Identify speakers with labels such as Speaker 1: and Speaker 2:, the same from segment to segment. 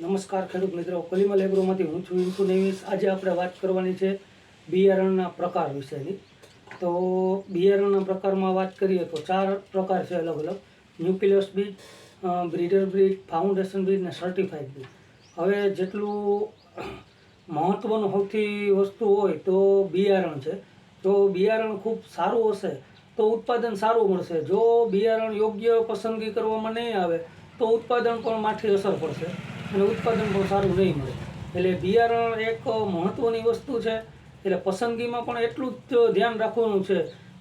Speaker 1: નમસ્કાર ખેડૂત મિત્રો. કલિમલ એગ્રોમાંથી હું છું ઇન્કુ નેવીસ. આજે આપણે વાત કરવાની છે બિયારણના પ્રકાર વિશેની. તો બિયારણના પ્રકારમાં વાત કરીએ તો ચાર પ્રકાર છે અલગ અલગ. ન્યુક્લિયસ બીજ બ્રીડર બીજ, ફાઉન્ડેશન બીજ ને સર્ટિફાઈડ બીજ. હવે જેટલું મહત્ત્વનું સૌથી વસ્તુ હોય તો બિયારણ છે. જો બિયારણ ખૂબ સારું હશે તો ઉત્પાદન સારું મળશે. જો બિયારણ યોગ્ય પસંદગી કરવામાં નહીં આવે તો ઉત્પાદન પણ માઠી અસર પડશે. અને ઉત્પાદન પણ સારું નહીં મળે. એટલે બિયારણ એક મહત્ત્વની વસ્તુ છે. એટલે પસંદગીમાં પણ એટલું જ ધ્યાન રાખવાનું છે.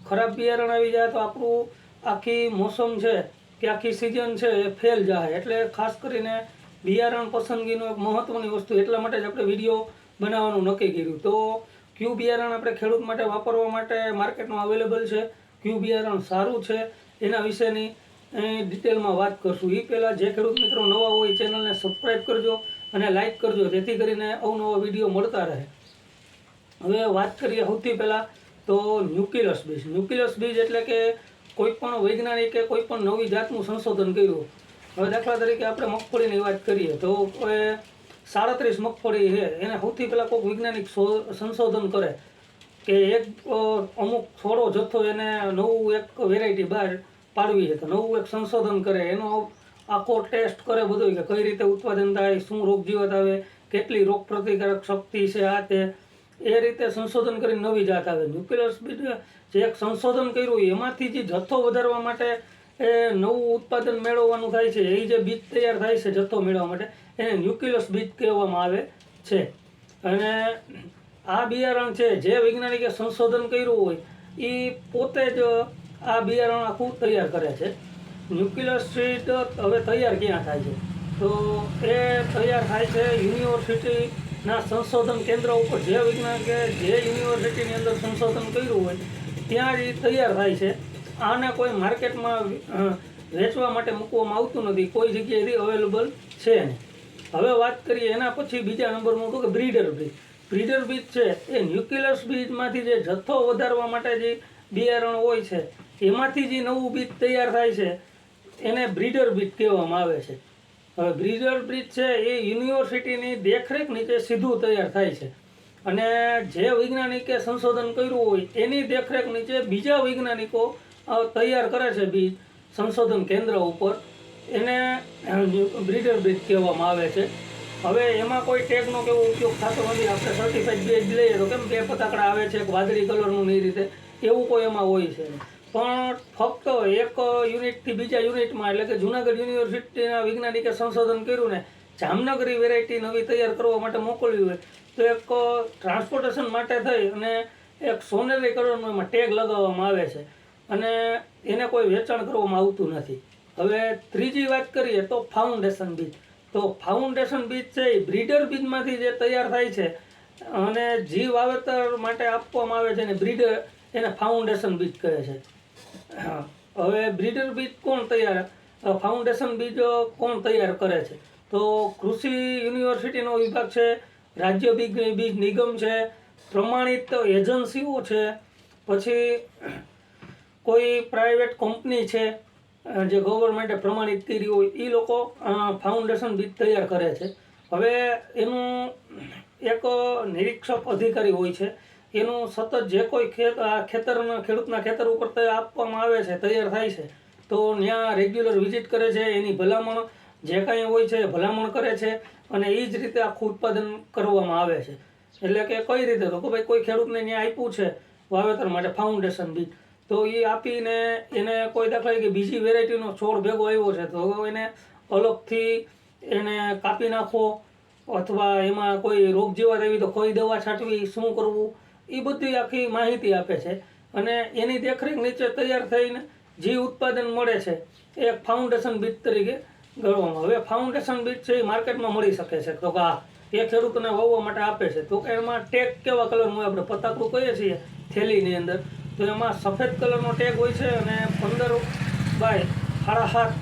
Speaker 1: ખરાબ બિયારણ આવી જાય તો આપણું આખી મોસમ છે કે આખી સિઝન છે એ ફેલ જાય. એટલે ખાસ કરીને બિયારણ પસંદગીનો એક મહત્ત્વની વસ્તુ. એટલા માટે જ આપણે વીડિયો બનાવવાનું નક્કી કર્યું. તો ક્યુ બિયારણ આપણે ખેડૂત માટે વાપરવા માટે માર્કેટમાં અવેલેબલ છે. ક્યુ બિયારણ સારું છે. એના વિશેની ડિટેલમાં વાત કરશું. એ પહેલાં જે ખેડૂત મિત્રો નવા હોય ચેનલને સબસ્ક્રાઈબ કરજો અને લાઇક કરજો, જેથી કરીને અવનવા વીડિયો મળતા રહે. હવે વાત કરીએ સૌથી પહેલાં તો ન્યુક્લિયસ બીજ. ન્યુક્લિયસ બીજ એટલે કે કોઈ પણ વૈજ્ઞાનિકે કોઈ પણ નવી જાતનું સંશોધન કર્યું. હવે દાખલા તરીકે આપણે મગફળીની વાત કરીએ તો હવે સાડત્રીસ મગફળી છે. એને સૌથી પહેલાં કોઈક વૈજ્ઞાનિક સંશોધન કરે કે એક અમુક થોડો જથ્થો એને નવું એક વેરાયટી બહાર પાડવી છે. તો નવું એક સંશોધન કરે. એનો આખો ટેસ્ટ કરે બધું કે કઈ રીતે ઉત્પાદન થાય, શું રોગ જીવત આવે, કેટલી રોગ પ્રતિકારક શક્તિ છે આ તે. એ રીતે સંશોધન કરીને નવી જાત આવે. ન્યુક્લિયસ બીજ જે એક સંશોધન કર્યું, એમાંથી જે જથ્થો વધારવા માટે એ નવું ઉત્પાદન મેળવવાનું થાય છે, એ જે બીજ તૈયાર થાય છે જથ્થો મેળવવા માટે, એને ન્યુક્લિયસ બીજ કહેવામાં આવે છે. અને આ બિયારણ છે, જે વૈજ્ઞાનિકે સંશોધન કર્યું હોય એ પોતે જ આ બિયારણ આખું તૈયાર કરે છે. ન્યુક્લિયસ સીડ હવે તૈયાર ક્યાં થાય છે? તો એ તૈયાર થાય છે યુનિવર્સિટીના સંશોધન કેન્દ્ર ઉપર. જે વિજ્ઞાન કે જે યુનિવર્સિટીની અંદર સંશોધન કર્યું હોય, ત્યાં જ તૈયાર થાય છે. આને કોઈ માર્કેટમાં વેચવા માટે મૂકવામાં આવતું નથી. કોઈ જગ્યાએથી અવેલેબલ છે નહીં. હવે વાત કરીએ એના પછી બીજા નંબરમાં તો કે બ્રીડર બીજ બ્રીડર બીજ છે એ ન્યુક્લિયસ બીજમાંથી જે જથ્થો વધારવા માટે જે બિયારણ હોય છે એમાંથી જે નવું બીજ તૈયાર થાય છે, એને બ્રીડર બીજ કહેવામાં આવે છે. હવે બ્રીડર બીજ છે એ યુનિવર્સિટીની દેખરેખ નીચે સીધું તૈયાર થાય છે. અને જે વૈજ્ઞાનિકે સંશોધન કર્યું હોય, એની દેખરેખ નીચે બીજા વૈજ્ઞાનિકો તૈયાર કરે છે બીજ સંશોધન કેન્દ્ર ઉપર. એને બ્રીડર બ્રિજ કહેવામાં આવે છે. હવે એમાં કોઈ ટેગનો કેવો ઉપયોગ થતો નથી. આપણે સર્ટિફાઈડ બીજ લઈએ તો કેમ બે પતાકડા આવે છે વાદળી કલરનું એ રીતે. એવું કોઈ એમાં હોય છે. નહીં. પણ ફક્ત એક યુનિટથી બીજા યુનિટમાં, એટલે કે જુનાગઢ યુનિવર્સિટીના વૈજ્ઞાનિકે સંશોધન કર્યું ને, જામનગરી વેરાયટી નવી તૈયાર કરવા માટે મોકલ્યું હોય, તો એક ટ્રાન્સપોર્ટેશન માટે થઈ અને એક સોનેરી કલરનો એમાં ટેગ લગાવવામાં આવે છે. અને એને કોઈ વેચાણ કરવામાં આવતું નથી. હવે ત્રીજી વાત કરીએ તો ફાઉન્ડેશન બીજ તો ફાઉન્ડેશન બીજ છે એ બ્રીડર બીજમાંથી જે તૈયાર થાય છે, અને જીવ વાવેતર માટે આપવામાં આવે છે અને બ્રીડર એને ફાઉન્ડેશન બીજ કહે છે. હવે બ્રીડર બીજ કોણ તૈયાર? ફાઉન્ડેશન બીજ કોણ તૈયાર કરે છે? તો કૃષિ યુનિવર્સિટીનો વિભાગ છે, રાજ્ય બીજ બીજ નિગમ છે, પ્રમાણિત એજન્સીઓ છે, પછી કોઈ પ્રાઇવેટ કંપની છે જે ગવર્મેન્ટે પ્રમાણિત કરી હોય એ લોકો ફાઉન્ડેશન બીજ તૈયાર કરે છે. હવે એનું એક નિરીક્ષક અધિકારી હોય છે એનું સતત જે કોઈ ખેત આ ખેતરના, ખેડૂતના ખેતર ઉપર આપવામાં આવે છે, તૈયાર થાય છે, તો ત્યાં રેગ્યુલર વિઝિટ કરે છે, એની ભલામણ જે કાંઈ હોય છે ભલામણ કરે છે અને એ જ રીતે આખું ઉત્પાદન કરવામાં આવે છે. એટલે કે કઈ રીતે? તો કે ભાઈ કોઈ ખેડૂતને ત્યાં આપ્યું છે વાવેતર માટે ફાઉન્ડેશન બીજ, તો એ આપીને એને કોઈ દાખલા કે બીજી વેરાયટીનો છોડ ભેગો આવ્યો છે, તો એને અલગથી એને કાપી નાખો, અથવા એમાં કોઈ રોગ જેવા આવી તો કોઈ દવા છાંટવી, શું કરવું? એ બધી આખી માહિતી આપે છે. અને એની દેખરેખ નીચે તૈયાર થઈને જે ઉત્પાદન મળે છે, એ એક ફાઉન્ડેશન બીજ તરીકે ગણવામાં હવે ફાઉન્ડેશન બીજ છે એ માર્કેટમાં મળી શકે છે. તો આ એ ખેડૂતોને વાવવા માટે આપે છે. તો કે એમાં ટેગ કેવા કલરનું આપણે પતાકડું કહીએ છીએ થેલીની અંદર. તો એમાં સફેદ કલરનો ટેગ હોય છે અને પંદર બાય સાડા સાત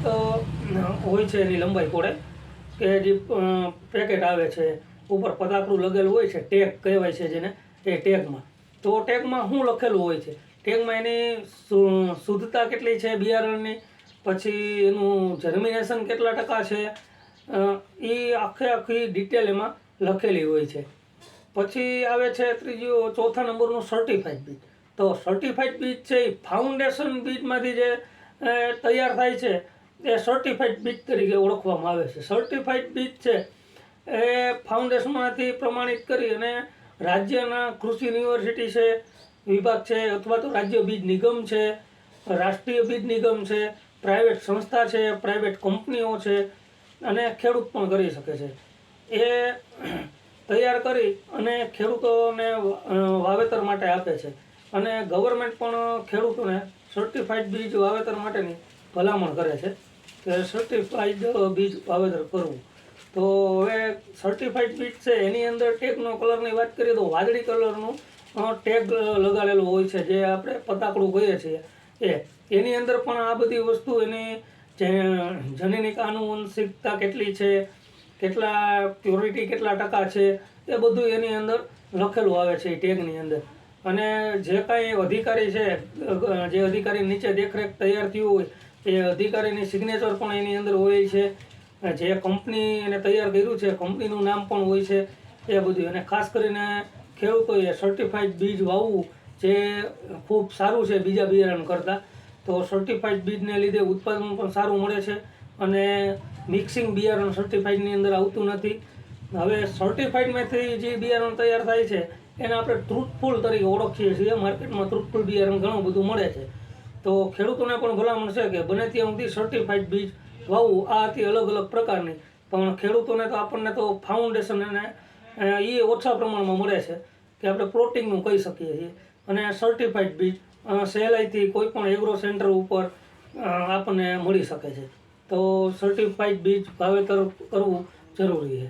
Speaker 1: હોય છે એની લંબાઈ પડે કે જે પેકેટ આવે છે, ઉપર પતાકડું લગેલું હોય છે ટેગ કહેવાય છે જેને. એ ટેગમાં. તો ટેગમાં શું લખેલું હોય છે? ટેગમાં એની શુદ્ધતા કેટલી છે બિયારણની? પછી એનું જર્મિનેશન કેટલા ટકા છે? એ આખે આખી ડિટેલ એમાં લખેલી હોય છે. પછી આવે છે ત્રીજું, ચોથા નંબરનું સર્ટિફાઈડ બીજ. તો સર્ટિફાઈડ બીજ છે એ ફાઉન્ડેશન બીજમાંથી જે તૈયાર થાય છે, એ સર્ટિફાઈડ બીજ તરીકે ઓળખવામાં આવે છે. સર્ટિફાઈડ બીજ છે, એ ફાઉન્ડેશનમાંથી પ્રમાણિત કરી અને રાજ્યના કૃષિ યુનિવર્સિટી છે, વિભાગ છે, અથવા તો રાજ્ય બીજ નિગમ છે, રાષ્ટ્રીય બીજ નિગમ છે, પ્રાઇવેટ સંસ્થા છે, પ્રાઇવેટ કંપનીઓ છે, અને ખેડૂત પણ કરી શકે છે. એ તૈયાર કરી અને ખેડૂતોને વાવેતર માટે આપે છે. અને ગવર્મેન્ટ પણ ખેડૂતોને સર્ટિફાઈડ બીજ વાવેતર માટેની ભલામણ કરે છે કે સર્ટિફાઈડ બીજ વાવેતર કરવું. તો હવે સર્ટિફાઈડ બીટ છે, એની અંદર ટેગનો કલરની વાત કરીએ તો વાદળી કલરનું ટેગ લગાડેલું હોય છે, જે આપણે પતાકડું કહીએ છીએ. એ, એની અંદર પણ આ બધી વસ્તુ એની જે જનનિક આનુવંશિકતા કેટલી છે, કેટલા પ્યોરિટી કેટલા ટકા છે, એ બધું એની અંદર લખેલું આવે છે એ ટેગની અંદર. અને જે કાંઈ અધિકારી છે, જે અધિકારી નીચે દેખરેખ તૈયાર થયું હોય, એ અધિકારીની સિગ્નેચર પણ એની અંદર હોય છે. જે કંપની એને તૈયાર કર્યું છે, કંપનીનું નામ પણ હોય છે એ બધું. અને ખાસ કરીને ખેડૂતોએ સર્ટિફાઈડ બીજ વાવવું જે ખૂબ સારું છે બીજા બિયારણ કરતાં. તો સર્ટિફાઈડ બીજને લીધે ઉત્પાદન પણ સારું મળે છે અને મિક્સિંગ બિયારણ સર્ટિફાઈડની અંદર આવતું નથી. હવે સર્ટિફાઈડમાંથી જે બિયારણ તૈયાર થાય છે, એને આપણે ટ્રુથફુલ તરીકે ઓળખીએ છીએ. માર્કેટમાં ટ્રુથફુલ બિયારણ ઘણું બધું મળે છે. તો ખેડૂતોને પણ ભલામણ છે કે બને ત્યાં સુધી સર્ટિફાઈડ બીજ વાવવું આ હતી અલગ અલગ પ્રકારની. પણ ખેડૂતોને તો આપણને તો ફાઉન્ડેશન અને એ ઓછા પ્રમાણમાં મળે છે કે આપણે પ્રોટીનનું કહી શકીએ છીએ. અને સર્ટિફાઈડ બીજ સહેલાઈથી કોઈ પણ એગ્રો સેન્ટર ઉપર આપણને મળી શકે છે. તો સર્ટિફાઈડ બીજ વાવેતર કરવું જરૂરી છે.